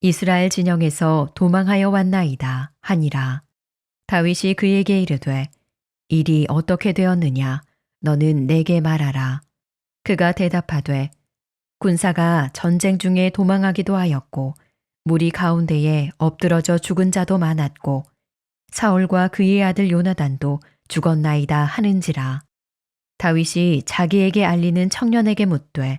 이스라엘 진영에서 도망하여 왔나이다 하니라. 다윗이 그에게 이르되 일이 어떻게 되었느냐 너는 내게 말하라. 그가 대답하되 군사가 전쟁 중에 도망하기도 하였고 무리 가운데에 엎드러져 죽은 자도 많았고 사울과 그의 아들 요나단도 죽었나이다 하는지라. 다윗이 자기에게 알리는 청년에게 묻되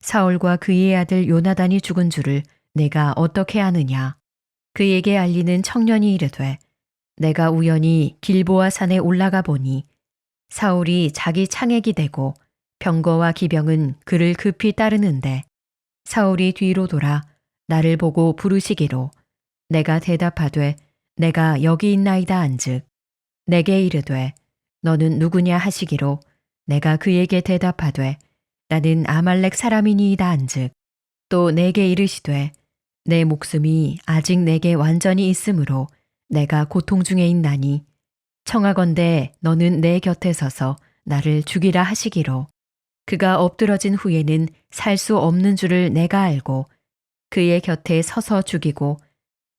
사울과 그의 아들 요나단이 죽은 줄을 내가 어떻게 아느냐. 그에게 알리는 청년이 이르되 내가 우연히 길보아 산에 올라가 보니 사울이 자기 창액이 되고 병거와 기병은 그를 급히 따르는데 사울이 뒤로 돌아 나를 보고 부르시기로 내가 대답하되 내가 여기 있나이다 한즉 내게 이르되 너는 누구냐 하시기로 내가 그에게 대답하되 나는 아말렉 사람이니이다 한즉 또 내게 이르시되 내 목숨이 아직 내게 완전히 있으므로 내가 고통 중에 있나니 청하건대 너는 내 곁에 서서 나를 죽이라 하시기로 그가 엎드러진 후에는 살 수 없는 줄을 내가 알고 그의 곁에 서서 죽이고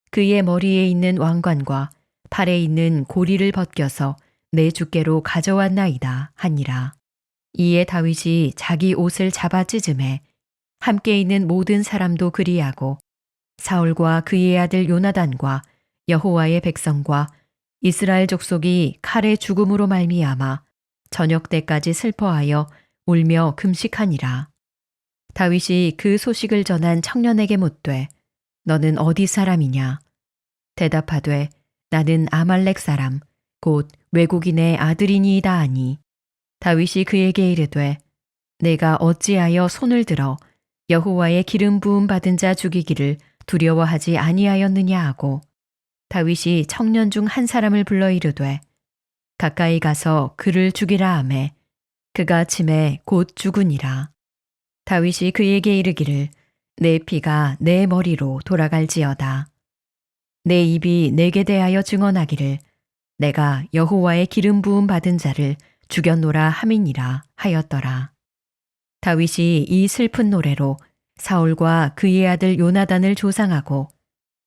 그의 머리에 있는 왕관과 팔에 있는 고리를 벗겨서 내 주께로 가져왔나이다 하니라. 이에 다윗이 자기 옷을 잡아 찢음에 함께 있는 모든 사람도 그리하고 사울과 그의 아들 요나단과 여호와의 백성과 이스라엘 족속이 칼의 죽음으로 말미암아 저녁 때까지 슬퍼하여 울며 금식하니라. 다윗이 그 소식을 전한 청년에게 묻되 너는 어디 사람이냐? 대답하되 나는 아말렉 사람 곧 외국인의 아들이니이다 하니 다윗이 그에게 이르되 내가 어찌하여 손을 들어 여호와의 기름 부음 받은 자 죽이기를 두려워하지 아니하였느냐 하고 다윗이 청년 중 한 사람을 불러 이르되 가까이 가서 그를 죽이라 하매 그가 침에 곧 죽으니라. 다윗이 그에게 이르기를 내 피가 내 머리로 돌아갈지어다. 내 입이 내게 대하여 증언하기를 내가 여호와의 기름 부음 받은 자를 죽였노라 함이니라 하였더라. 다윗이 이 슬픈 노래로 사울과 그의 아들 요나단을 조상하고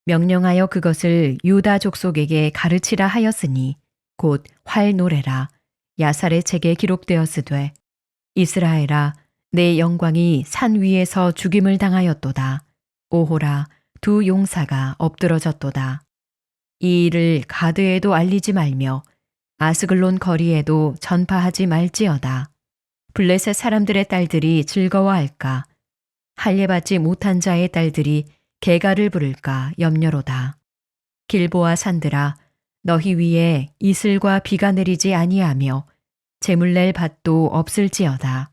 명령하여 그것을 유다 족속에게 가르치라 하였으니 곧 활 노래라. 야살의 책에 기록되었으되 이스라엘아 내 영광이 산 위에서 죽임을 당하였도다. 오호라 두 용사가 엎드러졌도다. 이 일을 가드에도 알리지 말며 아스글론 거리에도 전파하지 말지어다. 블레셋 사람들의 딸들이 즐거워할까 할례받지 못한 자의 딸들이 개가를 부를까 염려로다. 길보아 산들아 너희 위에 이슬과 비가 내리지 아니하며 재물 낼 밭도 없을지어다.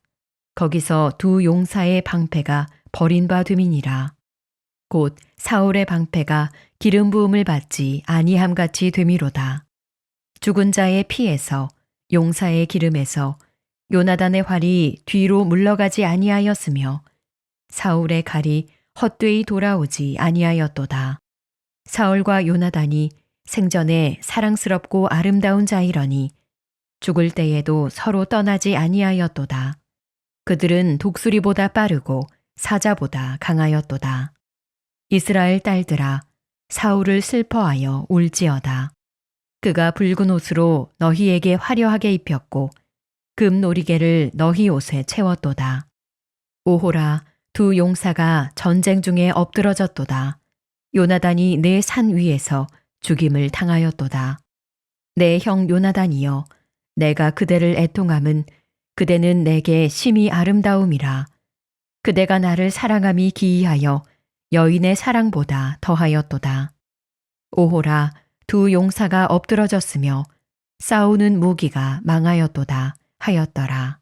거기서 두 용사의 방패가 버린 바 됨이니라. 곧 사울의 방패가 기름 부음을 받지 아니함 같이 됨이로다. 죽은 자의 피에서 용사의 기름에서 요나단의 활이 뒤로 물러가지 아니하였으며 사울의 칼이 헛되이 돌아오지 아니하였도다. 사울과 요나단이 생전에 사랑스럽고 아름다운 자이러니 죽을 때에도 서로 떠나지 아니하였도다. 그들은 독수리보다 빠르고 사자보다 강하였도다. 이스라엘 딸들아 사울을 슬퍼하여 울지어다. 그가 붉은 옷으로 너희에게 화려하게 입혔고 금 놀이개를 너희 옷에 채웠도다. 오호라 두 용사가 전쟁 중에 엎드러졌도다. 요나단이 내 산 위에서 죽임을 당하였도다. 내 형 요나단이여 내가 그대를 애통함은 그대는 내게 심히 아름다움이라. 그대가 나를 사랑함이 기이하여 여인의 사랑보다 더하였도다. 오호라 두 용사가 엎드러졌으며 싸우는 무기가 망하였도다 하였더라.